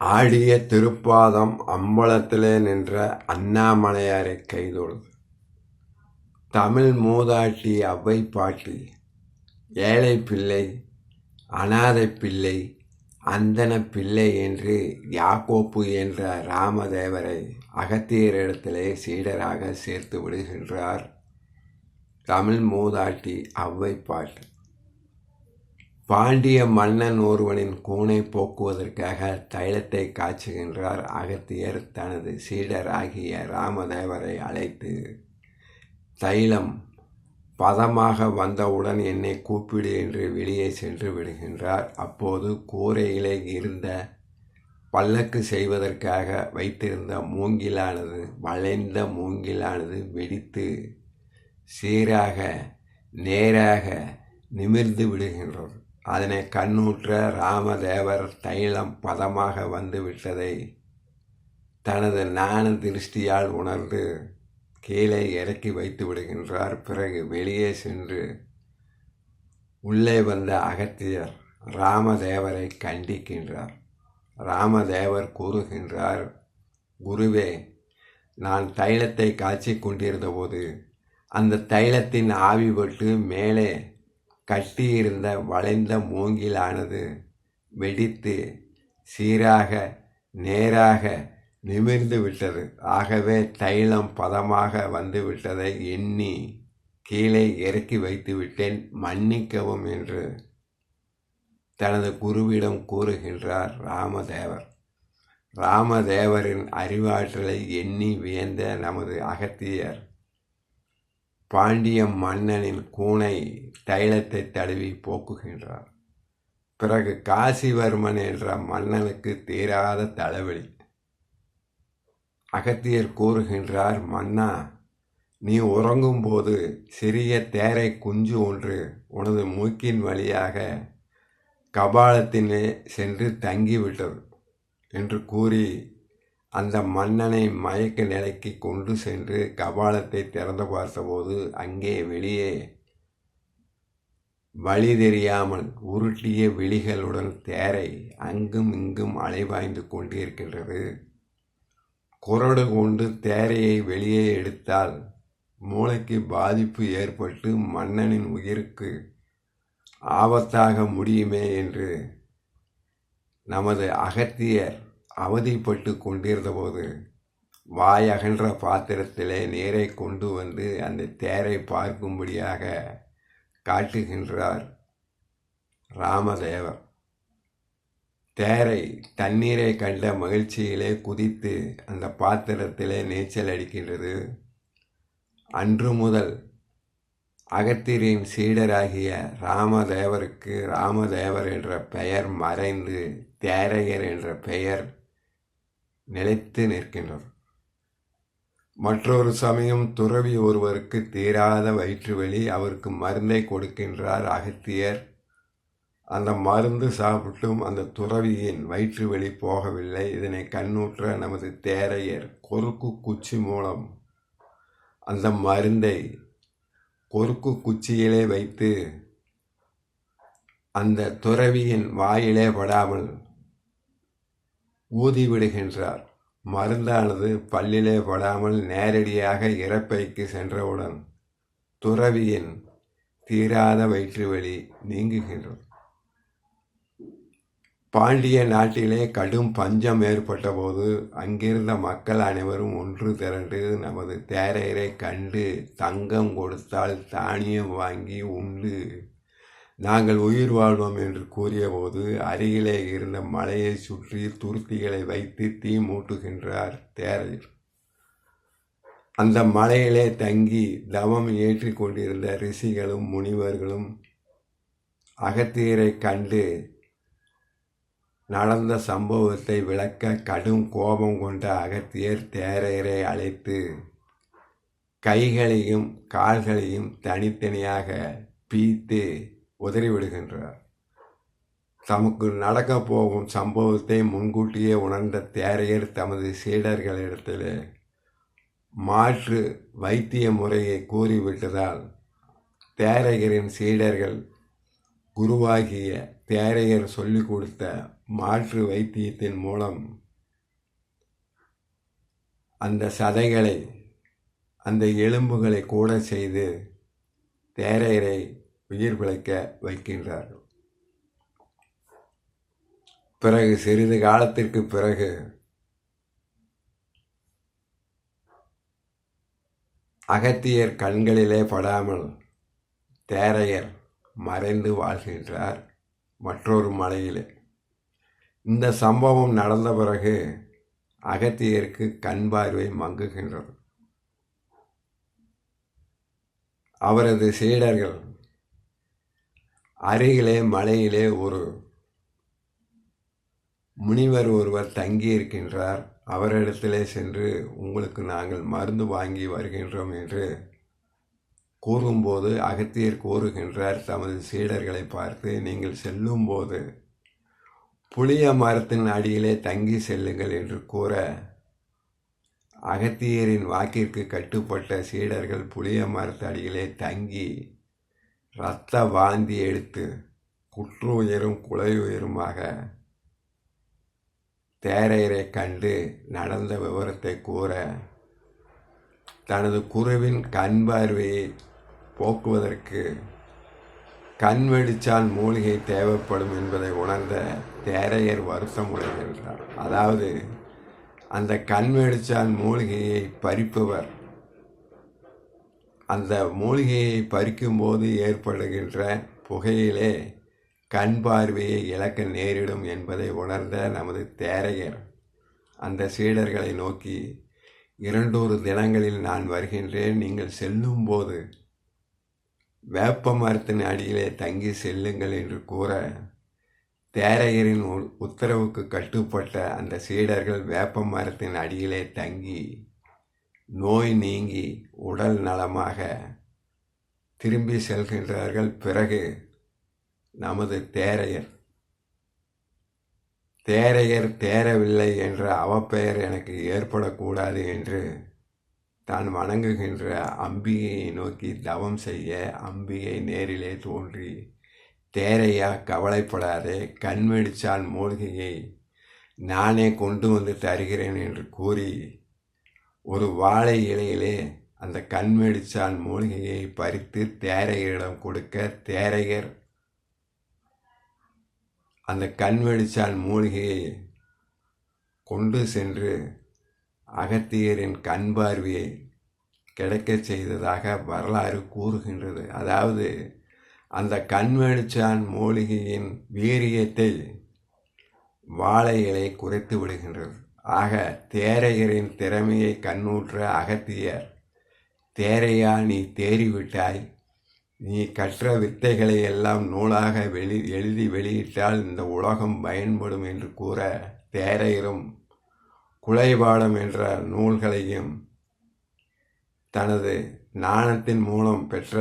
ஆடிய திருப்பாதம் அம்பலத்திலே நின்ற அண்ணாமலையாரை கைதொழுது. தமிழ் மூதாட்டி அவ்வை பாட்டி ஏழை பிள்ளை அனாதை பிள்ளை அந்தன பிள்ளை என்று யாக்கோப்பு என்ற ராமதேவரை அகத்தியரிடத்திலே சீடராக சேர்த்து விடுகின்றார் தமிழ் மூதாட்டி அவ்வை பாட்டி. பாண்டிய மன்னன் ஒருவனின் கூனை போக்குவதற்காக தைலத்தை காய்ச்சுகின்றார். அகத்தியர் தனது சீடராகிய ராமதேவரை அழைத்து தைலம் பதமாக வந்தவுடன் என்னை கூப்பிடு என்று வெளியே சென்று விடுகின்றார். அப்போது கூரையிலே இருந்த பல்லக்கு செய்வதற்காக வைத்திருந்த மூங்கிலானது வளைந்த மூங்கிலானது வெடித்து சீராக நேராக நிமிர்ந்து விடுகின்றது. அதனை கண்ணுற்ற ராமதேவர் தைலம் பதமாக வந்து விட்டதை தனது ஞான திருஷ்டியால் உணர்ந்து கீழே இறக்கி வைத்து விடுகின்றார். பிறகு வெளியே சென்று உள்ளே வந்த அகத்தியர் ராமதேவரை கண்டிக்கின்றார். ராமதேவர் கூறுகின்றார் குருவே நான் தைலத்தை காய்ச்சி கொண்டிருந்தபோது அந்த தைலத்தின் ஆவி பட்டு மேலே கட்டியிருந்த வளைந்த மூங்கிலானது வெடித்து சீராக நேராக நிமிர்ந்து விட்டது ஆகவே தைலம் பதமாக வந்துவிட்டதை எண்ணி கீழே இறக்கி வைத்து விட்டேன் மன்னிக்கவும் என்று தனது குருவிடம் கூறுகின்றார் ராமதேவர். ராமதேவரின் அறிவாற்றலை எண்ணி வியந்த நமது அகத்தியர் பாண்டிய மன்னனின் கூனை தைலத்தை தழுவி போக்குகின்றார். பிறகு காசிவர்மன் என்ற மன்னனுக்கு தீராத தலைவலி. அகத்தியர் கூறுகின்றார் மன்னா நீ உறங்கும்போது சிறிய தேரை குஞ்சு ஒன்று உனது மூக்கின் வழியாக கபாலத்தினே சென்று தங்கிவிட்டது என்று கூறி அந்த மன்னனை மயக்க நிலைக்கு கொண்டு சென்று கபாலத்தை திறந்து பார்த்தபோது அங்கே வெளியே வழி தெரியாமல் உருட்டிய விழிகளுடன் தேரை அங்கும் இங்கும் அலைவாய்ந்து கொண்டிருக்கின்றது. குரடு கொண்டு தேரையை வெளியே எடுத்தால் மூளைக்கு பாதிப்பு ஏற்பட்டு மன்னனின் உயிருக்கு ஆபத்தாக முடியுமே என்று நமது அகத்தியர் அவதிப்பட்டு கொண்டிருந்தபோது வாய் அகன்ற பாத்திரத்திலே நீரை கொண்டு வந்து அந்த தேரை பார்க்கும்படியாக காட்டுகின்றார் ராமதேவர். தேரை தண்ணீரை கண்ட மகிழ்ச்சியிலே குதித்து அந்த பாத்திரத்திலே நீச்சல் அடிக்கின்றது. அன்று முதல் அகத்திரியின் சீடராகிய ராமதேவருக்கு ராமதேவர் என்ற பெயர் மறைந்து தேரையர் என்ற பெயர் நிலைத்து நிற்கின்றது மற்றொரு சமயம் துறவி ஒருவருக்கு தீராத வயிற்று வலி அவருக்கு மருந்தை கொடுக்கின்றார் அகத்தியர். அந்த மருந்து சாப்பிட்டும் அந்த துறவியின் வயிற்று வலி போகவில்லை. இதனை கண்ணுற்ற நமது தேரையர் கொறுக்கு குச்சி மூலம் அந்த மருந்தை கொறுக்கு குச்சியிலே வைத்து அந்த துறவியின் வாயிலே படாமல் ஊதிவிடுகின்றார் மருந்தானது பல்லிலே படாமல் நேரடியாக இறப்பைக்கு சென்றவுடன் துறவியின் தீராத வயிற்றுவலி நீங்குகின்றது. பாண்டிய நாட்டிலே கடும் பஞ்சம் ஏற்பட்டபோது அங்கிருந்த மக்கள் அனைவரும் ஒன்று திரண்டு நமது தேரையரை கண்டு தங்கம் கொடுத்தால் தானியம் வாங்கி உண்டு. நாங்கள் உயிர் வாழ்வோம் என்று கூறியபோது அருகிலே இருந்த மலையை சுற்றி துருத்திகளை வைத்து தீ மூட்டுகின்றார் தேரர். அந்த மலையிலே தங்கி தவம் ஏற்றி கொண்டிருந்த ரிஷிகளும் முனிவர்களும் அகத்தியரை கண்டு நடந்த சம்பவத்தை விளக்க கடும் கோபம் கொண்ட அகத்தியர் தேரையரை அழைத்து கைகளையும் கால்களையும் தனித்தனியாக பீத்து உதறிவிடுகின்றார். தமக்கு நடக்கப் போகும் சம்பவத்தை முன்கூட்டியே உணர்ந்த தேரையர் தமது சீடர்களிடத்தில் மாற்று வைத்திய முறையை கூறிவிட்டதால் தேரையரின் சீடர்கள் குருவாகிய தேரையர் சொல்லிக் கொடுத்த மாற்று வைத்தியத்தின் மூலம் அந்த சதைகளை அந்த எலும்புகளை கூட செய்து தேரையரை உயிர் பிழைக்க வைக்கின்றார்கள். பிறகு சிறிது காலத்திற்கு பிறகு அகத்தியர் கண்களிலே படாமல் தேரையர் மறைந்து வாழ்கின்றார் மற்றொரு மலையிலே. இந்த சம்பவம் நடந்த பிறகு அகத்தியருக்கு கண் பார்வை மங்குகின்றது. அவரது சீடர்கள் அருகிலே மலையிலே ஒரு முனிவர் ஒருவர் தங்கியிருக்கின்றார். அவரிடத்திலே சென்று உங்களுக்கு நாங்கள் மருந்து வாங்கி வருகின்றோம் என்று கூறும்போது அகத்தியர் கூறுகின்றார் தமது சீடர்களை பார்த்து நீங்கள் செல்லும்போது புளிய மரத்தின் அடியிலே தங்கி செல்லுங்கள் என்று கூற அகத்தியரின் வாக்கிற்கு கட்டுப்பட்ட சீடர்கள் புளிய மரத்து அடியிலே தங்கி இரத்த வாந்தி எடுத்து குற்று உயரும் குலை உயருமாக தேரையரை கண்டு நடந்த விவரத்தை கூற தனது குருவின் கண் பார்வையை போக்குவதற்கு கண் வெடிச்சால் மூலிகை தேவைப்படும் என்பதை உணர்ந்த தேரையர் வருத்தம் உடைகின்றார் அதாவது அந்த கண் வெடிச்சால் மூலிகையை பறிப்பவர் அந்த மூலிகையை பறிக்கும்போது ஏற்படுகின்ற புகையிலே கண் பார்வையை இழக்க நேரிடும் என்பதை உணர்ந்த நமது தேரையர் அந்த சீடர்களை நோக்கி இரண்டொரு தினங்களில் நான் வருகின்றேன் நீங்கள் செல்லும்போது வேப்ப மரத்தின் அடியிலே தங்கி செல்லுங்கள் என்று கூற தேரையரின் உத்தரவுக்கு கட்டுப்பட்ட அந்த சீடர்கள் வேப்ப மரத்தின் அடியிலே தங்கி நோய் நீங்கி உடல் நலமாக திரும்பி செல்கின்றார்கள். பிறகு நமது தேரையர். தேரையர் தேரவில்லை என்ற அவப்பெயர் எனக்கு ஏற்படக்கூடாது என்று தான் வணங்குகின்ற அம்பிகையை நோக்கி தவம் செய்ய அம்பிகை நேரிலே தோன்றி தேரையா கவலைப்படாதே கண்மெடிச்சால் மூலிகையை நானே கொண்டு வந்து தருகிறேன் என்று கூறி ஒரு வாழை இலையிலே அந்த கண்மெடிச்சால் மூலிகையை பறித்து தேரையரிடம் கொடுக்க தேரையர் அந்த கண்வெடிச்சால் மூலிகையை கொண்டு சென்று அகத்தியரின் கண் பார்வையை கிடைக்கச் செய்ததாக வரலாறு கூறுகின்றது. அதாவது அந்த கண்வெடிச்சான் மூலிகையின் வீரியத்தை வாழை இலை குறைத்து விடுகின்றது. ஆக தேரையரின் திறமையை கண்ணூற்ற அகத்தியர் தேரையா நீ தேறிவிட்டாய். நீ கற்ற வித்தைகளை எல்லாம் நூலாக வெளி எழுதி வெளியிட்டால் இந்த உலகம் பயன்படும் என்று கூற தேரையரும் குலைபாடம் என்ற நூல்களையும் தனது நாணத்தின் மூலம் பெற்ற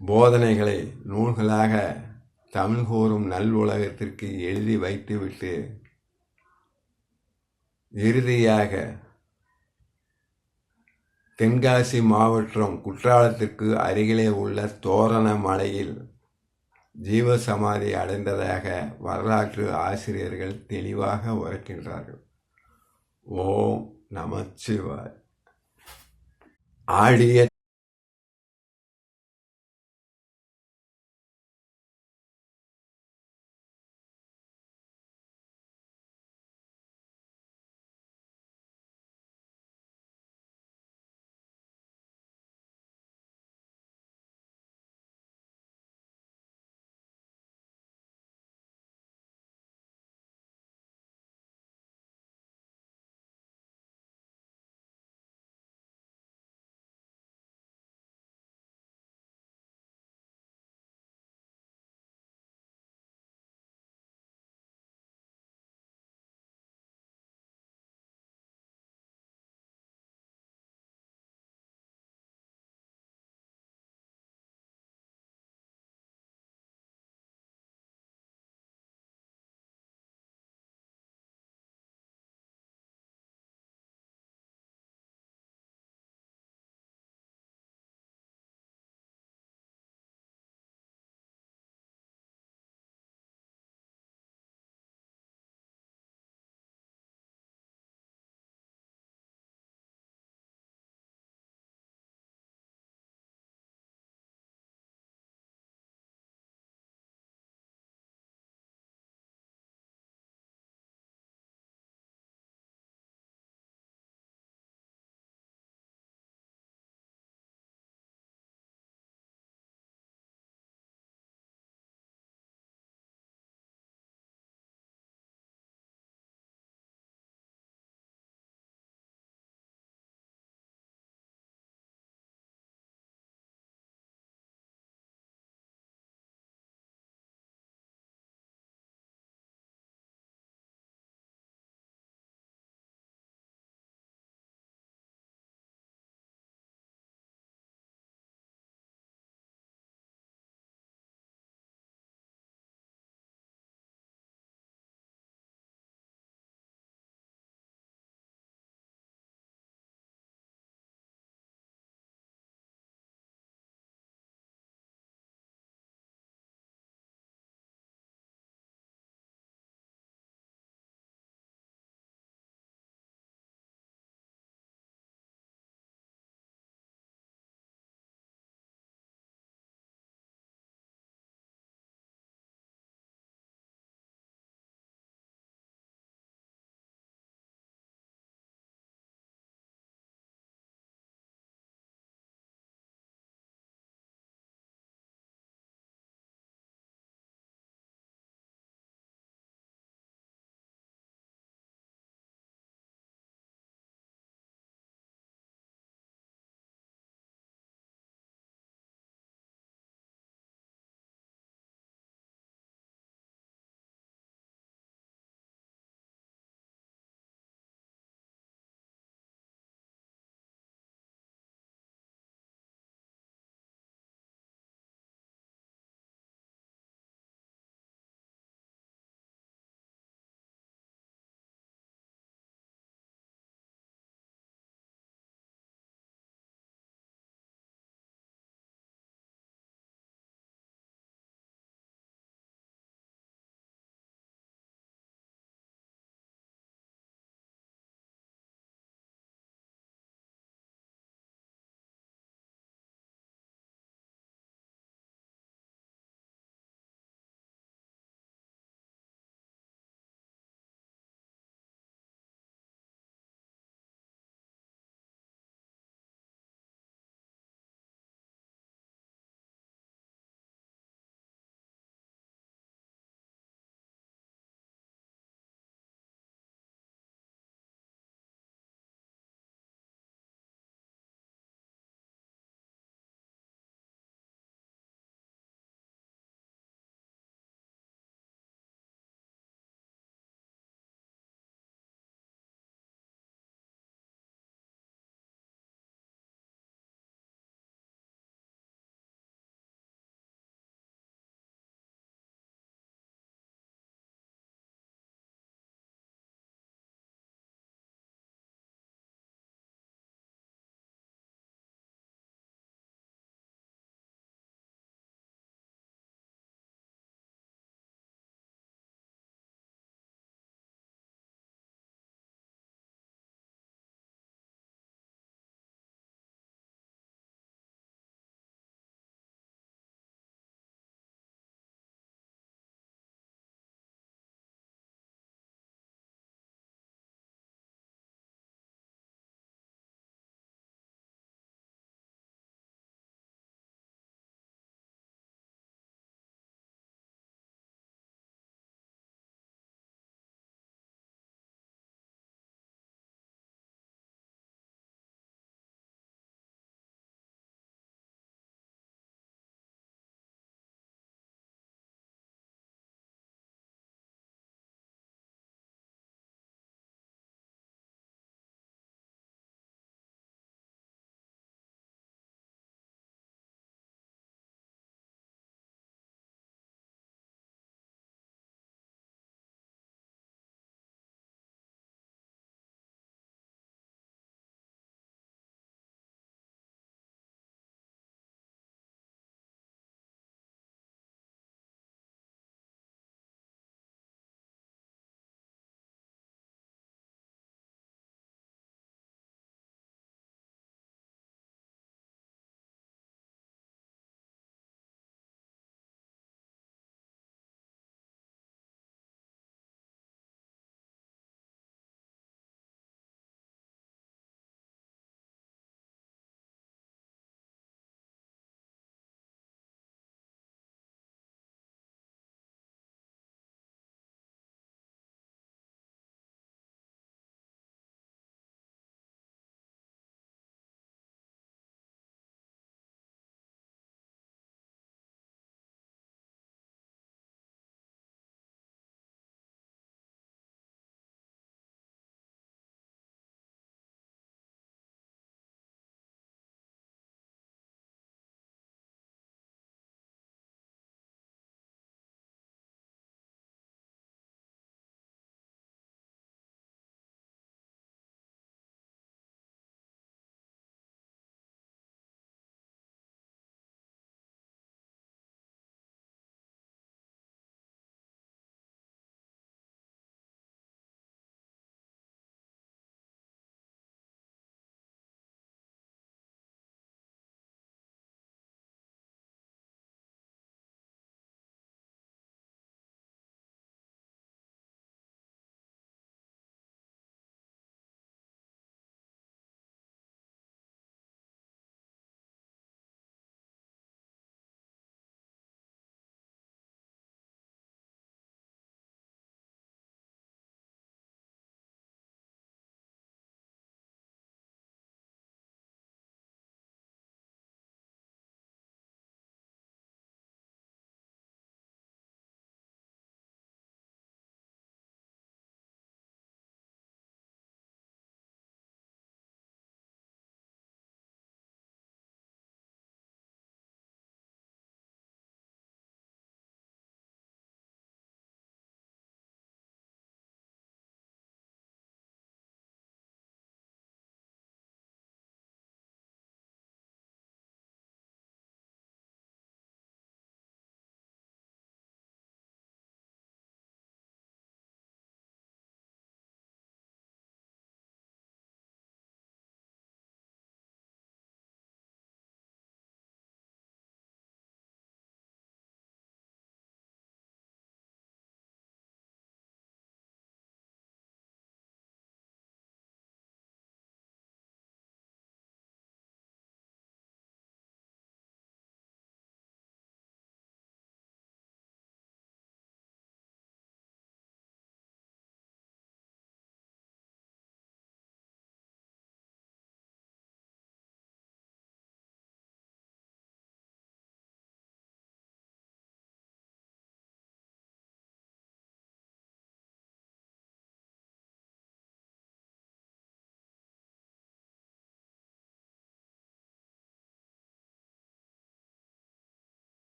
போதனைகளை நூல்களாக தமிழ் கூறும் நல் உலகத்திற்கு எழுதி வைத்துவிட்டு இறுதியாக தென்காசி மாவட்டம் குற்றாலத்திற்கு அருகிலே உள்ள தோரண மலையில் ஜீவசமாதி அடைந்ததாக வரலாற்று ஆசிரியர்கள் தெளிவாக உரைக்கின்றார்கள். ஓம் நமச்சிவாய். ஆடிய